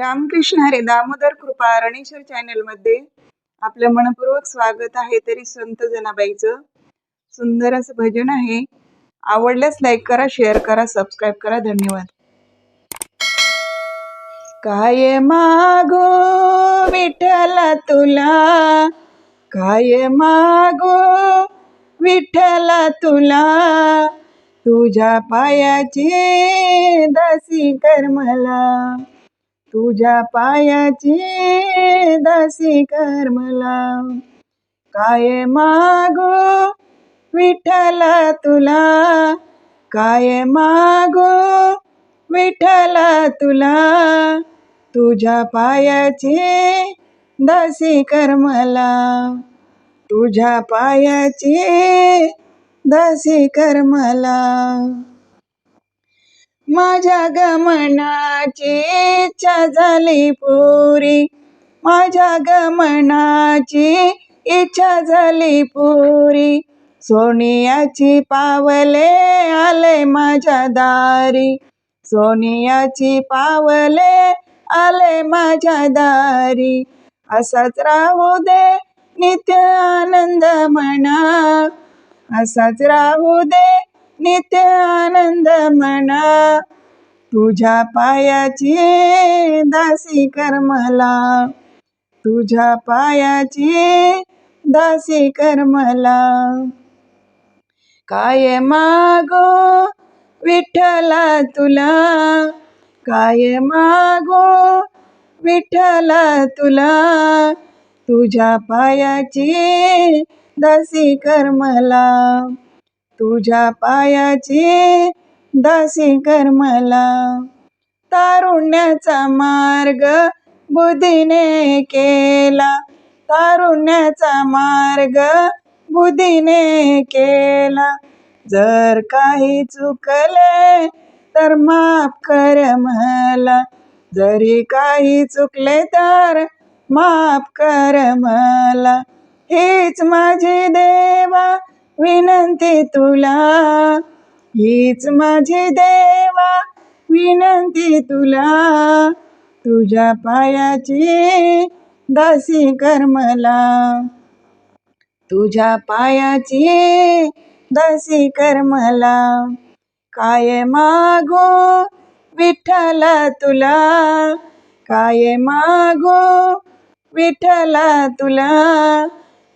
रामकृष्ण हरे दामोदर कृपा रणेश्वर चॅनलमध्ये आपलं मनपूर्वक स्वागत आहे तरी संत जनाबाईचं. सुंदर असं भजन आहे. आवडल्यास लाईक करा शेअर करा सबस्क्राईब करा. धन्यवाद. काय मागो विठ्ठला तुला? काय मागो विठ्ठला तुला? तुझ्या पायाची दासी कर मला तुझ्या पायाची दासी कर मला काय मागो विठ्ठला तुला? काय मागो विठ्ठला तुला? तुझ्या पायाची दासी कर मला तुझ्या पायाची दासी कर मला माझ्या गमनाची इच्छा झाली पुरी. माझ्या गमनाची इच्छा झाली पुरी. सोनियाची पावले आले माझ्या दारी. सोनियाची पावले आले माझ्या दारी. असाच राहू दे नित्य आनंद म्हणा. असाच राहू दे नित्यानंद म्हणा तुझ्या पायाची दासी कर मला. तुझ्या पायाची दासी कर मला. काय मागो विठ्ठला तुला? काय मागो विठ्ठला तुला? तुझ्या पायाची दासी कर मला. तुझ्या पायाची दासी कर मला. तारुण्याचा मार्ग बुद्धीने केला. तारुण्याचा मार्ग बुद्धीने केला. जर काही चुकले तर माफ कर मला. जरी काही चुकले तर माफ कर मला. हीच माझी देवा विनंती तुला. हीच माझी देवा विनंती तुला. तुझ्या पायाची दासी कर मला तुझ्या पायाची दासी कर मला काय मागो विठ्ठला तुला? काय मागो विठ्ठला तुला?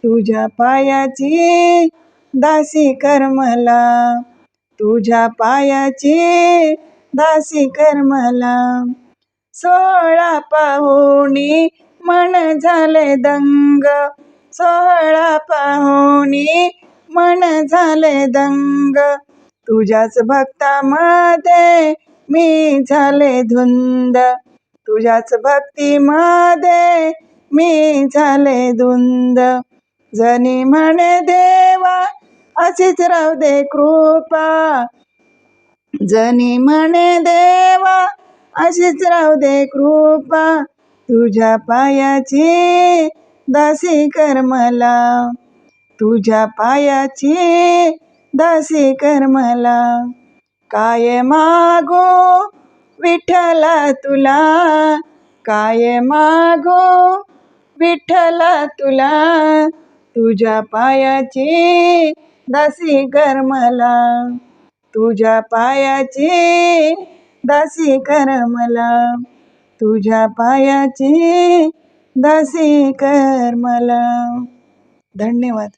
तुझ्या पायाची दासी कर मला. तुझ्या पायाची दासी कर मला. सोहळा पाहुणी मन झाले दंग. सोहळा पाहुणी मन झाले दंग. तुझ्याच भक्तामध्ये मी झाले धुंद. तुझ्याच भक्तीमध्ये मी झाले धुंद. जनी म्हणे देवा अशीच राहू दे कृपा. जनी म्हणे देवा अशीच राहू दे कृपा. तुझ्या पायाची दासी कर मला. तुझ्या पायाची दासी कर मला. काय मागो विठ्ठला तुला? काय मागो विठ्ठला तुला? तुझ्या पायाची दासी कर मला. तुझ्या पायाची दासी कर मला. तुझ्या पायाची दासी कर मला. धन्यवाद.